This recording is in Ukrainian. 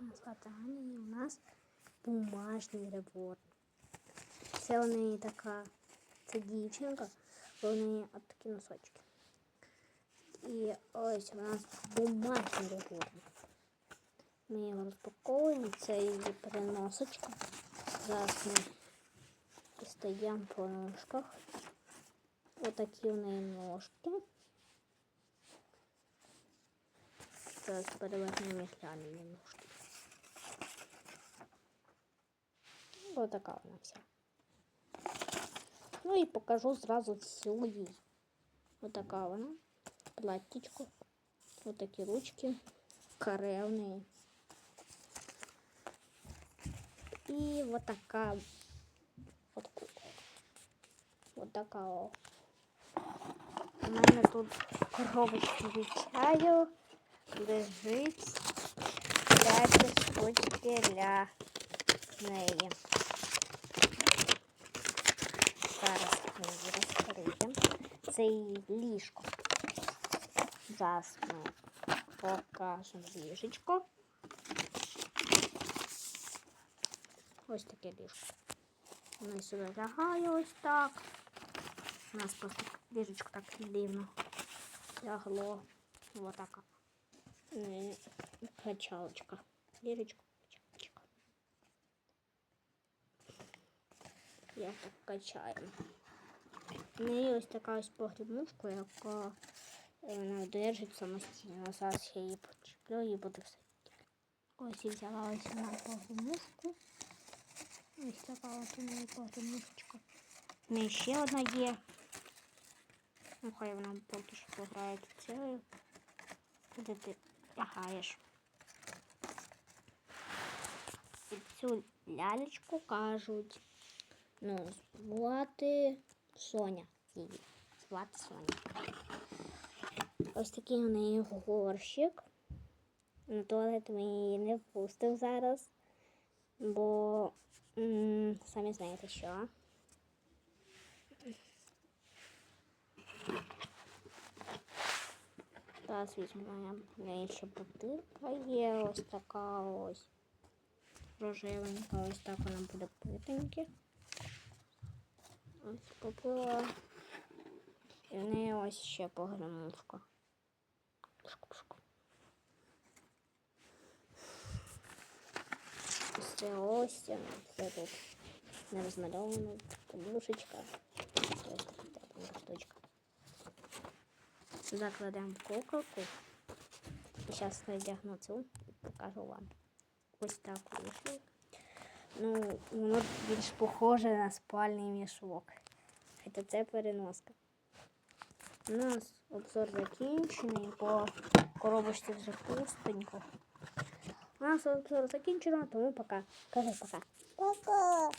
Мене звати Аня, і у нас бумажний реворд. Це у неї така, це дівчинка, бо у неї от такі носочки. І ось у нас бумажний реворд. Ми його розпаковуємо, це її переносочка. Зараз ми дістаємо по ножках. Отакі у неї ножки. Зараз перевернемо і глянемо ножки. Ось така вона вся. Ну і покажу зразу всю їй. Ось така вона. Платтічко. Ось такі ручки. Каре в неї. І вот така от кукла. Вот така о. У мене тут коробочка від чаю лежить п'ять штучки для неї. Це ліжко. Зараз ми покажемо ліжечко. Ось таке ліжко. Воно сюди лягає ось так. У нас просто ліжечко так дивно лягло. Вот така. Е, Качалочка. Ліжечко. Я так качаю. У неї ось така ось погрібнушка, яка е, вона держить самостійно. Зараз я її почеплю і буде все. Ось я взяла ось на погрібнушку. Ось така от у неї погрібнушечка. У неї ще одна є. Ну, хай вона поки що пограє цілою. Куди ти лягаєш? І цю лялечку кажуть. Ну, звати Соня її. Звати Соня. Ось такий у неї горщик. На туалет ми її не впустив зараз, бо м, самі знаєте що. Зараз візьмемо. У неї ще бутилка є. Ось така ось рожевенька. Ось так вона буде питеньки. Ось попила. І в неї ось ще погремушка. Це ось все тут не розмальовано. Подушечка. Штучка. Сюди куколку. Зараз надягну цю і покажу вам. Ось так вийшло. Ну, воно більш похоже на спальний мішок. Хоча це переноска. У нас обзор закінчений, бо коробочці вже пустенько. У нас обзор закінчено, тому пока. Кажи пока. Пока.